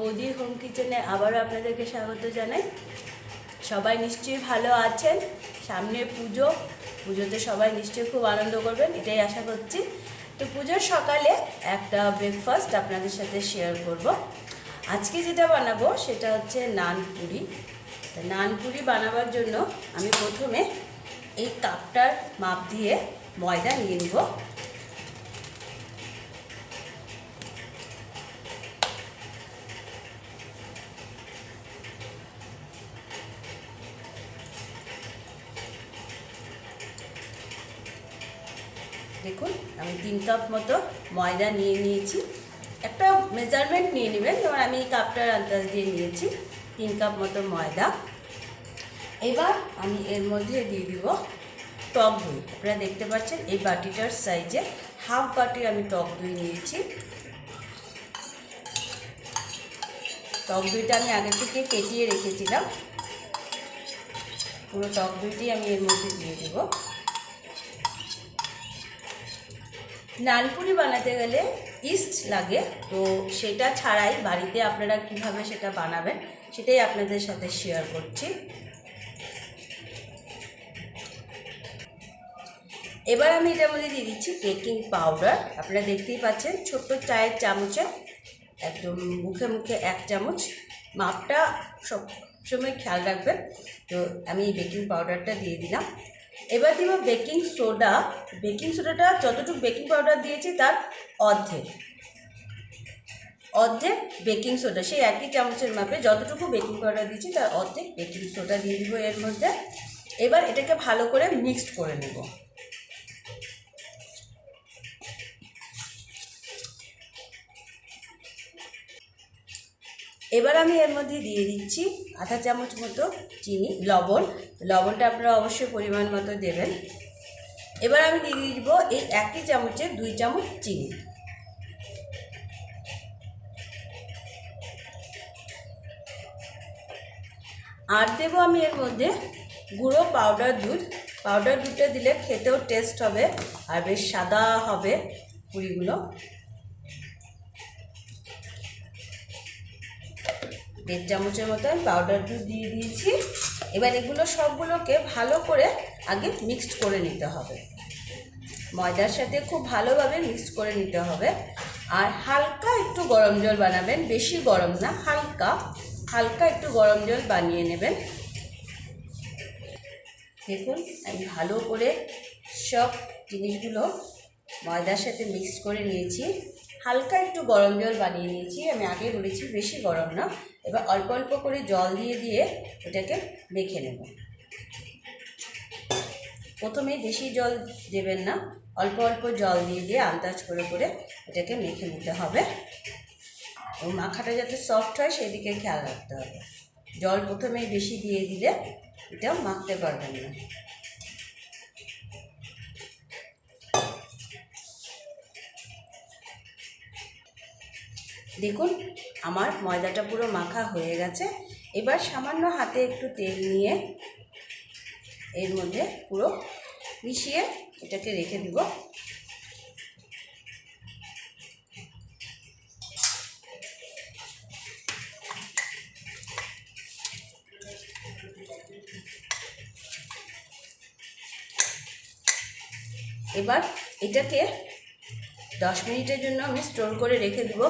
বৌদির হোম কিচেনে আবারও আপনাদেরকে স্বাগত জানাই। সবাই নিশ্চয়ই ভালো আছেন। সামনে পুজো। পুজোতে সবাই নিশ্চয়ই খুব আনন্দ করবেন, এটাই আশা করছি। তো পুজোর সকালে একটা ব্রেকফাস্ট আপনাদের সাথে শেয়ার করব। আজকে যেটা বানাবো সেটা হচ্ছে নান পুরি। তা নান পুরি বানাবার জন্য আমি প্রথমে এই কাপটার মাপ দিয়ে ময়দা নিয়ে নিব। তিন কাপ মতো ময়দা নিয়ে নিয়েছি। একটা মেজারমেন্ট নিয়ে নেবেন, যেমন আমি কাপটার আন্দাজ দিয়ে নিয়েছি, তিন কাপ মতো ময়দা। এবার আমি এর মধ্যে দিয়ে দিব টক দই। আপনারা দেখতে পাচ্ছেন এই বাটিটার সাইজে হাফ বাটি আমি টক দই নিয়েছি। টক দইটা আমি আগে থেকে কেটিয়ে রেখেছিলাম। পুরো টক দইটি আমি এর মধ্যে দিয়ে দেবো। নানপুরি বানাতে গেলে ইস্ট লাগে, তো সেটা ছাড়াই বাড়িতে আপনারা কীভাবে সেটা বানাবেন সেটাই আপনাদের সাথে শেয়ার করছি। এবার আমি এটার মধ্যে দিয়ে দিচ্ছি বেকিং পাউডার আপনারা দেখতেই পাচ্ছেন ছোট্ট চায়ের চামচে একদম মুখে মুখে এক চামচ মাপটা সব সময় খেয়াল রাখবেন। তো আমি বেকিং পাউডারটা দিয়ে দিলাম। এবার দিব বেকিং সোডা। বেকিং সোডাটা যতটুকু বেকিং পাউডার দিয়েছি তার অর্ধেক। অর্ধেক বেকিং সোডা। সেই একই চামচের মাপে যতটুকু বেকিং পাউডার দিয়েছি তার অর্ধেক বেকিং সোডা দিয়ে দিব এর মধ্যে। এবার এটাকে ভালো করে মিক্সড করে নেব। এবার আমি এর মধ্যে দিয়ে দিচ্ছি আধা চামচ মতো চিনি, লবণ। লবণটা আপনারা অবশ্যই পরিমাণ মতো দেবেন। এবার আমি দিয়ে দিব এই একই চামচে দুই চামচ চিনি। আর দেবো আমি এর মধ্যে গুঁড়ো পাউডার দুধ। পাউডার দুধটা দিলে খেতেও টেস্ট হবে আর বেশ সাদা হবে পুরিগুলো। দেড় চামচের মতো আমি পাউডার দুধ দিয়ে দিয়েছি। এবার এগুলো সবগুলোকে ভালো করে আগে মিক্সড করে নিতে হবে। ময়দার সাথে খুব ভালোভাবে মিক্সড করে নিতে হবে। আর হালকা একটু গরম জল বানাবেন, বেশি গরম না, হালকা হালকা একটু গরম জল বানিয়ে নেবেন। দেখুন, আমি ভালো করে সব জিনিসগুলো ময়দার সাথে মিক্স করে নিয়েছি। হালকা একটু গরম জল বানিয়ে নিয়েছি, আমি আগে বলেছি বেশি গরম না। এবার অল্প অল্প করে জল দিয়ে দিয়ে এটাকে মেখে নেব। প্রথমে বেশি জল দেবেন না, অল্প অল্প জল দিয়ে দিয়ে আন্দাজ করে করে এটাকে মেখে নিতে হবে। এবং মাখাটা যাতে সফট হয় সেদিকে খেয়াল রাখতে হবে। জল প্রথমেই বেশি দিয়ে দিলে এটা মাখতে পারবেন না। দেখুন আমার ময়দাটা পুরো মাখা হয়ে গেছে। এবার সামান্য হাতে একটু তেল নিয়ে এর মধ্যে পুরো মিশিয়ে এটাকে রেখে দিব। এবার এটাকে দশ মিনিটের জন্য আমি স্টোর করে রেখে দেবো।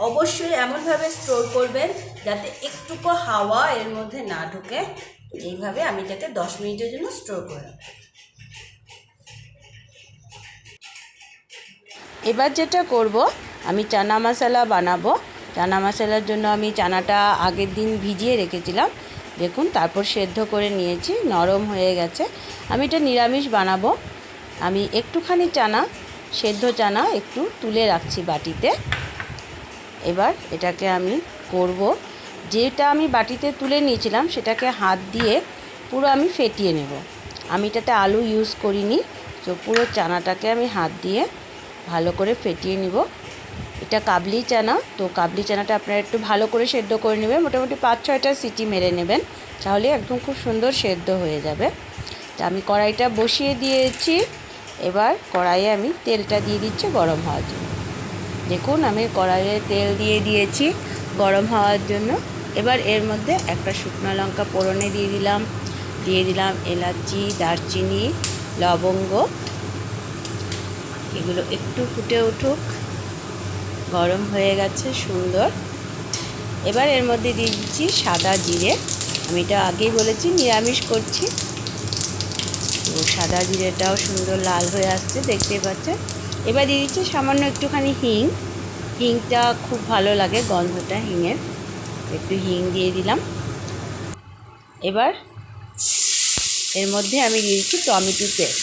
অবশ্যই এমনভাবে স্টোর করবেন যাতে একটুকু হাওয়া এর মধ্যে না ঢুকে। এইভাবে আমি এটাকে দশ মিনিটের জন্য স্টোর করে। এবার যেটা করব, আমি চানা মশলা বানাবো। চানা মশলার জন্য আমি চানাটা আগের দিন ভিজিয়ে রেখেছিলাম। দেখুন, তারপর সেদ্ধ করে নিয়েছি, নরম হয়ে গেছে। আমি এটা নিরামিষ বানাবো। আমি একটুখানি চানা, সেদ্ধ চানা একটু তুলে রাখছি বাটিতে। এবার এটাকে আমি করব। যেটা আমি বাটিতে তুলে নিয়েছিলাম, সেটাকে হাত দিয়ে পুরো আমি ফেটিয়ে নেব। আমি এটাতে আলু ইউজ করিনি, তো পুরো চানাটাকে আমি হাত দিয়ে ভালো করে ফেটিয়ে নিব। এটা কাবলি চানা, তো কাবলি চানাটা আপনারা একটু ভালো করে সেদ্ধ করে নেবেন। মোটামুটি পাঁচ ছয়টা সিটি মেরে নেবেন, তাহলে একদম খুব সুন্দর সেদ্ধ হয়ে যাবে। তা আমি কড়াইটা বসিয়ে দিয়েছি। এবার কড়াইয়ে আমি তেলটা দিয়ে দিচ্ছি গরম হওয়ার জন্য। দেখুন, আমি কড়াইয়ে তেল দিয়ে দিয়েছি গরম হওয়ার জন্য। এবার এর মধ্যে একটা শুকনো লঙ্কা পোড়নে দিয়ে দিলাম। দিয়ে দিলাম এলাচি, দারচিনি, লবঙ্গ। এগুলো একটু ফুটে উঠুক। গরম হয়ে গেছে, সুন্দর। এবার এর মধ্যে দিয়ে দিচ্ছি সাদা জিরে। আমি এটা আগেই বলেছি, নিরামিষ করছি। তো সাদা জিরেটাও সুন্দর লাল হয়ে আসছে দেখতে পাচ্ছেন। এবার দিয়ে দিচ্ছি সামান্য একটুখানি হিং। হিংটা খুব ভালো লাগে গন্ধটা হিঙের। একটু হিং দিয়ে দিলাম। এবার এর মধ্যে আমি দিয়ে দিচ্ছি টমেটো পেস্ট।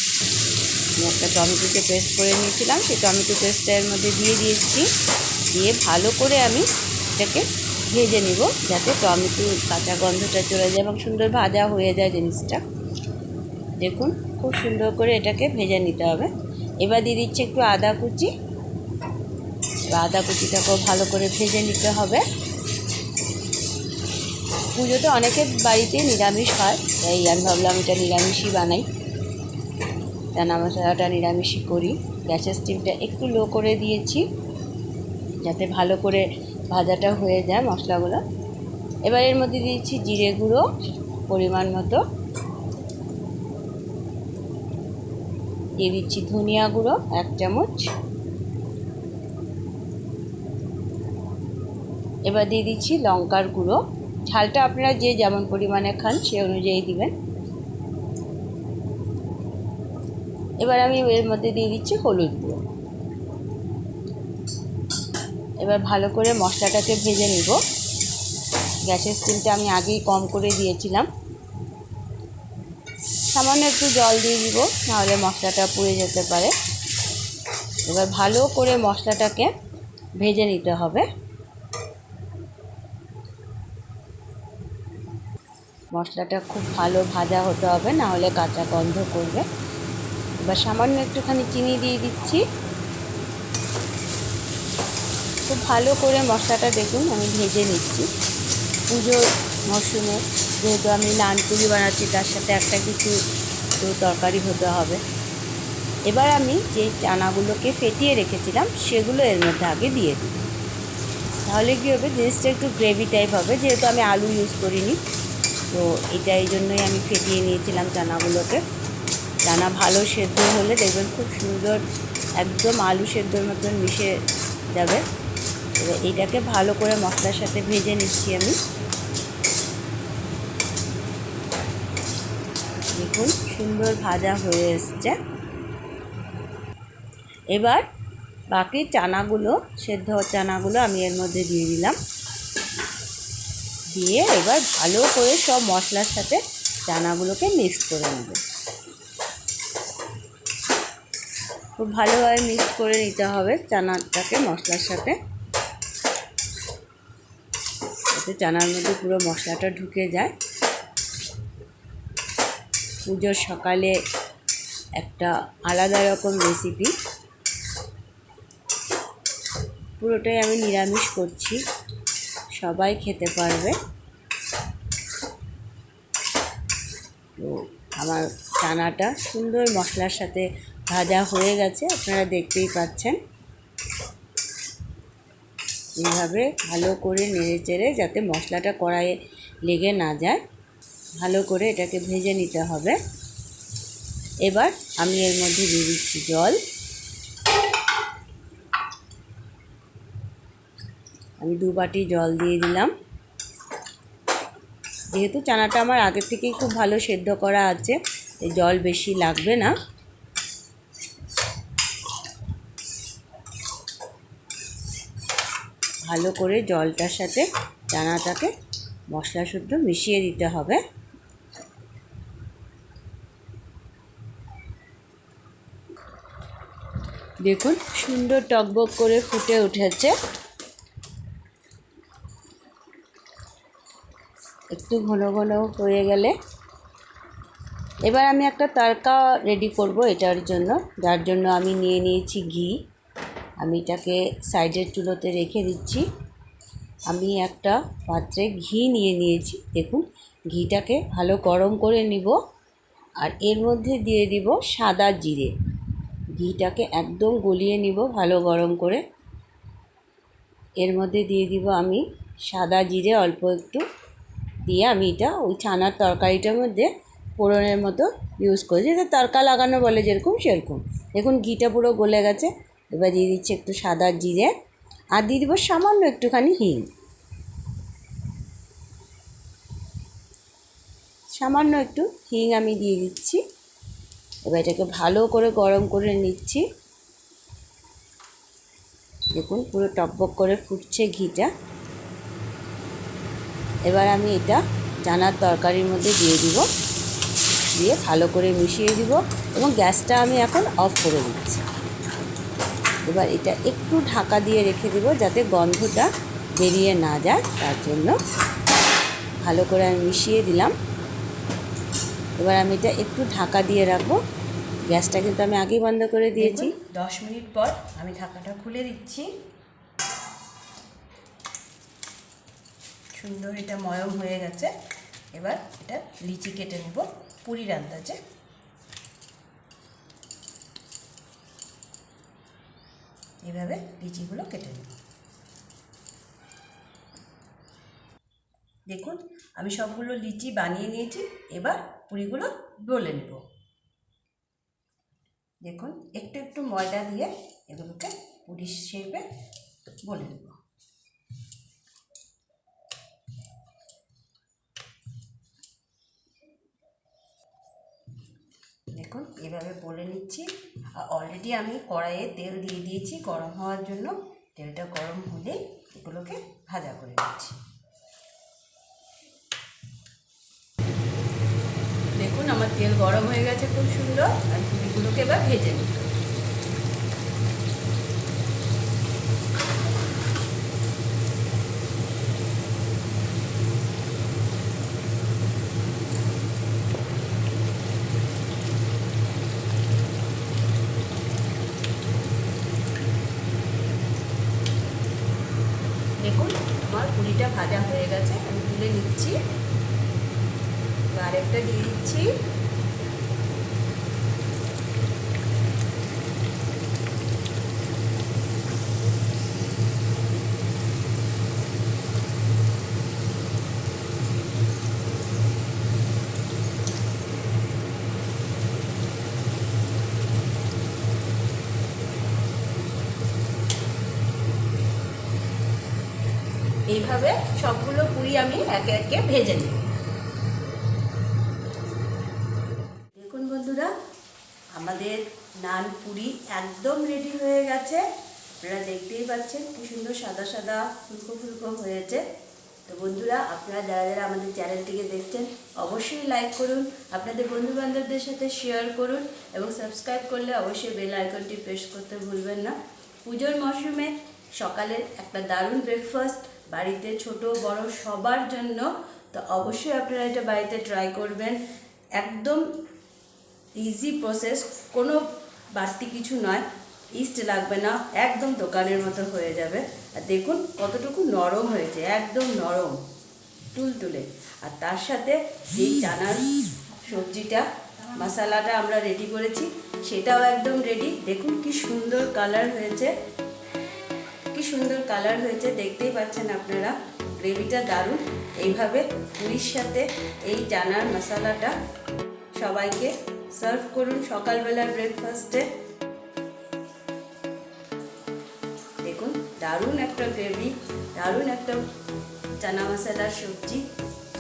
আমি একটা টমেটোকে পেস্ট করে নিয়েছিলাম, সেই টমেটো পেস্টটা এর মধ্যে দিয়ে দিয়েছি। দিয়ে ভালো করে আমি এটাকে ভেজে নিব যাতে টমেটো কাঁচা গন্ধটা চলে যায় এবং সুন্দর ভাজা হয়ে যায় জিনিসটা। দেখুন, খুব সুন্দর করে এটাকে ভেজে নিতে হবে। এবার দিয়ে দিচ্ছি একটু আদা কুচি। আদা কুচিটাকেও ভালো করে ভেজে নিতে হবে। পুজোতে অনেকের বাড়িতে নিরামিষ হয়, তাই আমি ভাবলাম এটা নিরামিষই বানাই। চানা মশলাটা নিরামিষই করি। গ্যাসের স্টিমটা একটু লো করে দিয়েছি, যাতে ভালো করে ভাজাটা হয়ে যায় মশলাগুলো। এবার এর মধ্যে দিয়েছি জিরে গুঁড়ো পরিমাণ মতো। দিয়ে দিচ্ছি ধনিয়া গুঁড়ো, এক চামচ। এবার দিয়ে দিচ্ছি লঙ্কার গুঁড়ো। ঝালটা আপনারা যে যেমন পরিমাণে খান সে অনুযায়ী দিবেন। এবার আমি এর মধ্যে দিয়ে দিচ্ছি হলুদ গুঁড়ো। এবার ভালো করে মশলাটাকে ভেজে নিব। গ্যাসের স্টিমটা আমি আগেই কম করে দিয়েছিলাম। সামান্য একটু জল দিয়ে দিব, নাহলে মশলাটা পুড়ে যেতে পারে। এবার ভালো করে মশলাটাকে ভেজে নিতে হবে। মশলাটা খুব ভালো ভাজা হতে হবে না হলে কাঁচা গন্ধ করবে। এবার সামান্য একটুখানি চিনি দিয়ে দিচ্ছি। খুব ভালো করে মশলাটা দেখুন, আমি ভেজে নিচ্ছি। পুজোর মরশুমে যেহেতু আমি নান পুরি বানাচ্ছি, তার সাথে একটা কিছু তো তরকারি হতে হবে। এবার আমি যে চানাগুলোকে ফেটিয়ে রেখেছিলাম, সেগুলো এর মধ্যে আগে দিয়ে দিই। তাহলে কী হবে, জিনিসটা একটু গ্রেভি টাইপ হবে, যেহেতু আমি আলু ইউজ করিনি, তো এটা এই জন্যই আমি ফেটিয়ে নিয়েছিলাম চানাগুলোকে। চানা ভালো সেদ্ধ হলে দেখবেন খুব সুন্দর একদম আলু সেদ্ধর মতন মিশে যাবে। এবার এইটাকে ভালো করে মশলার সাথে ভেজে নিচ্ছি আমি। দেখুন, সুন্দর ভাজা হয়ে এসছে। এবার বাকি চানাগুলো, সেদ্ধ চানাগুলো আমি এর মধ্যে দিয়ে দিলাম। দিয়ে এবার ভালো করে সব মশলার সাথে চানাগুলোকে মিক্স করে নেব। খুব ভালোভাবে মিক্স করে নিতে হবে চানাটাকে মশলার সাথে। যাতে চানার মধ্যে পুরো মশলাটা ঢুকে যায়। পুজোর সকালে একটা আলাদা রকম রেসিপি পুরোটাই আমি নিরামিষ করছি। সবাই খেতে পারবে। তো আমার চানাটা সুন্দর মশলার সাথে ভাজা হয়ে গেছে, আপনারা দেখতেই পাচ্ছেন। এইভাবে ভালো করে নেড়ে চেড়ে যাতে মশলাটা কড়াইয়ে লেগে না যায়। ভালো করে এটাকে ভেজে নিতে হবে। এবার আমি এর মধ্যে দিয়ে দিচ্ছি জল। আমি দু বাটি জল দিয়ে দিলাম। যেহেতু চানাটা আমার আগের থেকেই খুব ভালো সেদ্ধ করা আছে জল বেশি লাগবে না। ভালো করে জলটার সাথে চানাটাকে মশলা শুদ্ধ মিশিয়ে দিতে হবে। দেখুন, সুন্দর টকবক করে ফুটে উঠেছে। একটু ঘন ঘন হয়ে গেলে। এবার আমি একটা তড়কা রেডি করব এটার জন্য। যার জন্য আমি নিয়ে নিয়েছি ঘি। আমি এটাকে সাইডের চুলোতে রেখে দিচ্ছি। আমি একটা পাত্রে ঘি নিয়ে নিয়েছি। দেখুন, ঘিটাকে ভালো গরম করে নিব। আর এর মধ্যে দিয়ে দিব সাদা জিরে। ঘিটাকে একদম গলিয়ে নিব ভালো গরম করে। এর মধ্যে দিয়ে দিব আমি সাদা জিরে অল্প একটু। দিয়ে আমি এটা ওই ছানার তরকারিটার মধ্যে ফোড়নের মতো ইউজ করেছি। এটা তরকা লাগানো বলে যেরকম সেরকম। দেখুন ঘিটা পুরো গলে গেছে। এবার দিয়ে দিচ্ছি একটু সাদা জিরে। আর দিয়ে দেবো সামান্য একটুখানি হিং। সামান্য একটু হিং আমি দিয়ে দিচ্ছি। এবার এটাকে ভালো করে গরম করে নিচ্ছি। দেখুন, পুরো টকবক করে ফুটছে ঘিটা। এবার আমি এটা চানার তরকারির মধ্যে দিয়ে দিব। দিয়ে ভালো করে মিশিয়ে দিব এবং গ্যাসটা আমি এখন অফ করে দিচ্ছি। এবার এটা একটু ঢাকা দিয়ে রেখে দেব যাতে গন্ধটা বেরিয়ে না যায়, তার জন্য। ভালো করে আমি মিশিয়ে দিলাম। এবার আমি এটা একটু ঢাকা দিয়ে রাখব। গ্যাসটা কিন্তু আমি আগেই বন্ধ করে দিয়েছি। দশ মিনিট পর আমি ঢাকাটা খুলে দিচ্ছি। সুন্দর এটা ময়ম হয়ে গেছে। এবার এটা লিচি কেটে নেব পুরীর আন্দাজে। এভাবে লিচিগুলো কেটে নেব। দেখুন আমি সবগুলো লিচি বানিয়ে নিয়েছি। এবার পুরিগুলো বলে নেব। দেখুন, একটু একটু ময়দা দিয়ে এগুলোকে পুরি শেপে বলে নেব। দেখুন, এভাবে বলে নিচ্ছি। আর অলরেডি আমি কড়াইয়ে তেল দিয়ে দিয়েছি গরম হওয়ার জন্য। তেলটা গরম হলেই এগুলোকে ভাজা করে নিচ্ছি। তেল গরম হয়ে গেছে খুব সুন্দর, আর পুরিগুলোকে এবার ভেজে নিতে দেখুন, আমার পুরিটা ভাজা হয়ে গেছে, আমি তুলে নিচ্ছি। এবার আরেকটা দিয়ে দিচ্ছি এইভাবে সবগুলো পুরি আমি একে একে ভেজে নিই দেখুন বন্ধুরা, আমাদের নান পুরি একদম রেডি হয়ে গেছে। আপনারা দেখতেই পাচ্ছেন কি সুন্দর সাদা সাদা ফুলকো ফুলকো হয়েছে। তো বন্ধুরা, আপনারা যারা যারা আমাদের চ্যানেলটিকে দেখছেন, অবশ্যই লাইক করুন, আপনাদের বন্ধু বান্ধবদের সাথে শেয়ার করুন এবং সাবস্ক্রাইব করলে অবশ্যই বেল আইকনটি প্রেস করতে ভুলবেন না। পুজোর মরশুমে সকালের একটা দারুণ ব্রেকফাস্ট বাড়িতে ছোট, বড় সবার জন্য, তো অবশ্যই আপনারা এটা বাড়িতে ট্রাই করবেন। একদম ইজি প্রসেস কোনো বাড়তি কিছু নয়, ইস্ট লাগবে না, একদম দোকানের মতো হয়ে যাবে। আর দেখুন কতটুকু নরম হয়েছে, একদম নরম, তুলতুলে। আর তার সাথে যেই চানার সবজিটা, মশালাটা আমরা রেডি করেছি, সেটাও একদম রেডি দেখুন কি সুন্দর কালার হয়েছে। কি সুন্দর কালার হয়েছে দেখতেই পাচ্ছেন আপনারা। গ্রেভিটা দারুণ। এইভাবে পুরীর সাথে এই চানার মশালাটা সবাইকে সার্ভ করুন সকালবেলার ব্রেকফাস্টে দেখুন, দারুণ একটা গ্রেভি, দারুণ একটা চানা মশালার সবজি।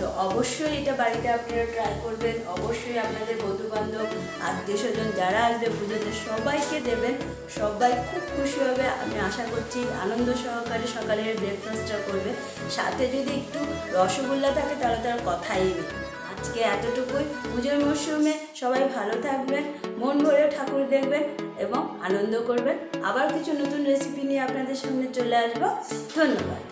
তো অবশ্যই এটা বাড়িতে আপনারা ট্রাই করবেন। অবশ্যই আপনাদের বন্ধু বান্ধব আত্মীয় স্বজন যারা আসবে পুজোতে সবাইকে দেবেন। সবাই খুব খুশি হবে। আমি আশা করছি আনন্দ সহকারে সকালের ব্রেকফাস্টটা করবে। সাথে যদি একটু রসগোল্লা থাকে, তাহলে তার কথাই নেই। আজকে এতটুকুই। পুজোর মরশুমে সবাই ভালো থাকবেন, মন ভরে ঠাকুর দেখবেন এবং আনন্দ করবেন। আবার কিছু নতুন রেসিপি নিয়ে আপনাদের সামনে চলে আসব। ধন্যবাদ।